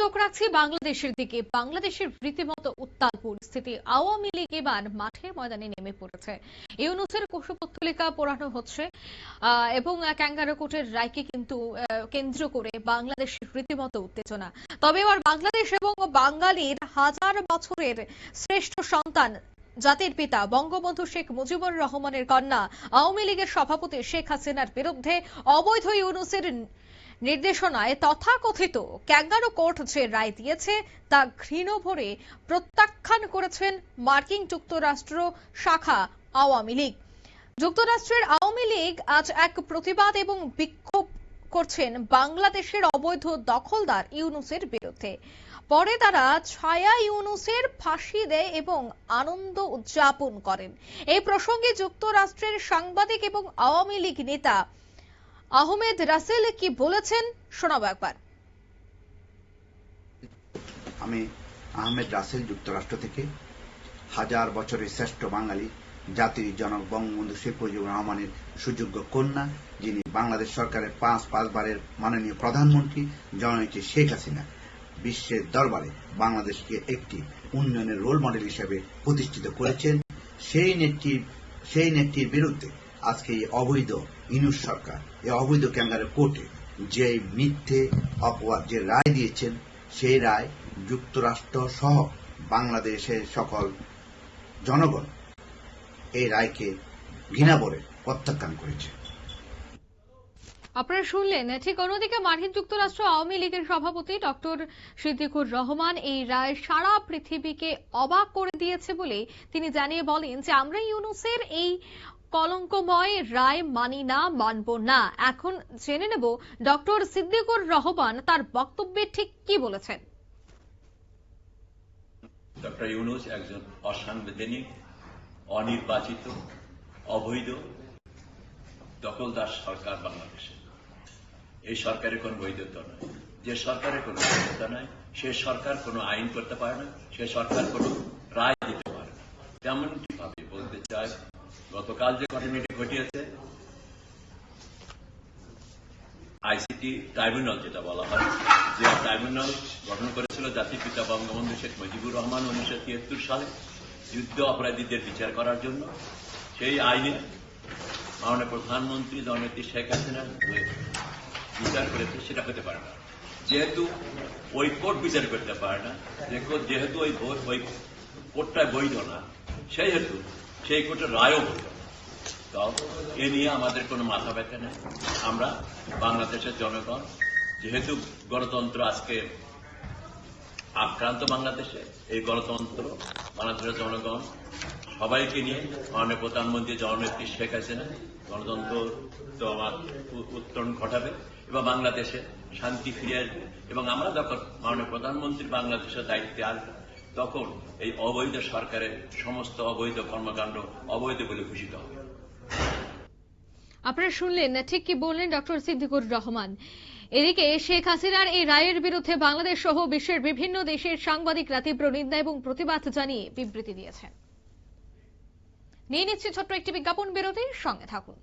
চোখ রাখছি বাংলাদেশের দিকে। বাংলাদেশের রীতিমতো উত্তাল পরিস্থিতি আওয়ামী লীগ এবার মাঠের ময়দানে নেমে পড়েছে। ইউনুসের পোড়ানো হচ্ছে এবং রায়কে কিন্তু কেন্দ্র করে বাংলাদেশের রীতিমতো উত্তেজনা। তবে এবার বাংলাদেশ এবং বাঙালির হাজার বছরের শ্রেষ্ঠ সন্তান জাতির পিতা বঙ্গবন্ধু শেখ মুজিবুর রহমানের কন্যা আওয়ামী লীগের সভাপতি শেখ হাসিনার বিরুদ্ধে অবৈধ ইউনুসের নির্দেশনায় তথাকথিত ক্যাঙ্গারো কোর্ট যে রায় দিয়েছে, তা ঘৃণ ভরে প্রত্যাখ্যান করেছেন মার্কিন যুক্তরাষ্ট্র শাখা আওয়ামী লীগ। যুক্তরাষ্ট্রের আওয়ামী লীগ আজ এক প্রতিবাদ এবং বিক্ষোভ করছেন বাংলাদেশের অবৈধ দখলদার ইউনুসের বিরুদ্ধে। পরে তারা ছায়া ইউনুসের ফাঁসি দেয় এবং আনন্দ উদযাপন করেন। এই প্রসঙ্গে যুক্তরাষ্ট্রের সাংবাদিক এবং আওয়ামী লীগ নেতা আহমেদ রাসেল কি বলেছেন শোনাবো একবার। আমি আহমেদ রাসেল যুক্তরাষ্ট্র থেকে হাজার বছরের শ্রেষ্ঠ বাঙালি, জাতির জনক বঙ্গবন্ধু শেখ মুজিবুর রহমানের সুযোগ্য কন্যা, যিনি বাংলাদেশ সরকারের পাঁচ পাঁচবারের মাননীয় প্রধানমন্ত্রী, জননেত্রী শেখ হাসিনা, বিশ্বের দরবারে বাংলাদেশকে একটি উন্নয়নের রোল মডেল হিসেবে প্রতিষ্ঠিত করেছেন। সেই নেত্রীর সেই নেত্রীর বিরুদ্ধে আজকে এই অবৈধ ইনুস সরকার, এই অবৈধ ক্যাঙ্গারের কোর্টে যে মিথ্যে অপবাদ, যে রায় দিয়েছেন, সেই রায় যুক্তরাষ্ট্র সহ বাংলাদেশের সকল জনগণ এই রায়কে ঘৃণা করে প্রত্যাখ্যান করেছে। আপনারা শুনলেন, ঠিক অন্যদিকে মার্কিন যুক্তরাষ্ট্র আওয়ামী লীগের সভাপতি ডক্টর সিদ্দিকুর রহমান এই রায় সারা পৃথিবীকে অবাক করে দিয়েছে বলে তিনি জানিয়ে বলেন যে আমরা ইউনুসের এই কলঙ্কময় রায় মানি না, মানব না। এখন জেনে নেব ডক্টর সিদ্দিকুর রহমান তার বক্তব্যে ঠিক কি বলেছেন। ডক্টর ইউনুস একজন অসাংবিধানিক অনির্বাচিত, অবৈধ, দখলদার সরকার বাংলাদেশে। এই সরকারের কোনো বৈধতা নয়। যে সরকারের কোনো বৈধতা নয়, সে সরকার কোনো আইন করতে পারে না, সে সরকার কোনো যে ঘটিয়েছে আইসিটি ট্রাইব্যুনাল যেটা বলা হয়, যে ট্রাইব্যুনাল গঠন করেছিল জাতির পিতা বঙ্গবন্ধু শেখ মুজিবুর রহমান উনিশশো তিয়াত্তর সালে যুদ্ধ অপরাধীদের বিচার করার জন্য। সেই আইনে মাননীয় প্রধানমন্ত্রী শেখ হাসিনা বিচার করেছে সেটা হতে পারে না। যেহেতু ওই কোর্ট বিচার করতে পারে না যেহেতু ওই ওই কোর্টটা বৈধ না, সেই হেতু সেই কোর্টের রায়ও বৈধ তো এ নিয়ে আমাদের কোনো মাথা ব্যথা নেই। আমরা বাংলাদেশের জনগণ, যেহেতু গণতন্ত্র আজকে আক্রান্ত বাংলাদেশে, এই গণতন্ত্র, বাংলাদেশের জনগণ, সবাইকে নিয়ে মাননীয় প্রধানমন্ত্রী জননেত্রী শেখ হাসিনা, গণতন্ত্র তো আমার উত্তরণ ঘটাবে এবং বাংলাদেশে শান্তি ফিরে আসবে। এবং আমরা যখন মাননীয় প্রধানমন্ত্রী বাংলাদেশের দায়িত্বে আসবে, তখন এই অবৈধ সরকারের সমস্ত অবৈধ কর্মকাণ্ড অবৈধ বলে ঘোষিত হবে। আপনারা শুনলেন ঠিক কি বললেন ডক্টর সিদ্দিকুর রহমান। এদিকে শেখ হাসিনার এই রায়ের বিরুদ্ধে বাংলাদেশ সহ বিশ্বের বিভিন্ন দেশের সাংবাদিকরা তীব্র নিন্দা এবং প্রতিবাদ জানিয়ে বিবৃতি দিয়েছেন। নিয়ে নিচ্ছে ছোট্ট একটি বিজ্ঞাপন বিরতির সঙ্গে থাকুন।